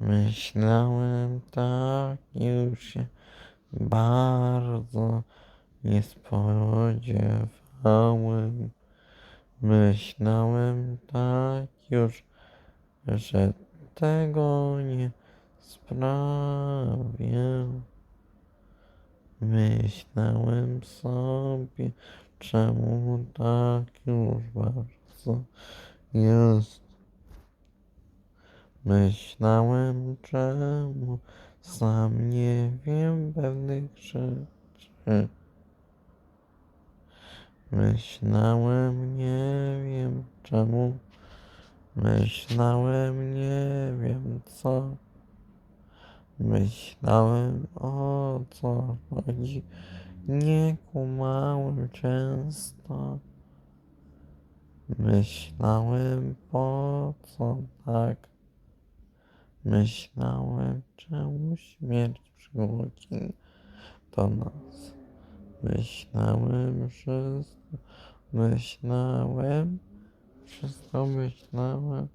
Myślałem tak już się bardzo nie spodziewałem. Myślałem tak już, że tego nie sprawię. Myślałem sobie, czemu tak już bardzo jest. Myślałem, czemu sam nie wiem pewnych rzeczy. Myślałem, nie wiem czemu. Myślałem, nie wiem co. Myślałem o co chodzi. Nie kumałem często. Myślałem po co tak. Myślałem, czemu śmierć przychodzi do nas. Myślałem wszystko, myślałem, wszystko myślałem.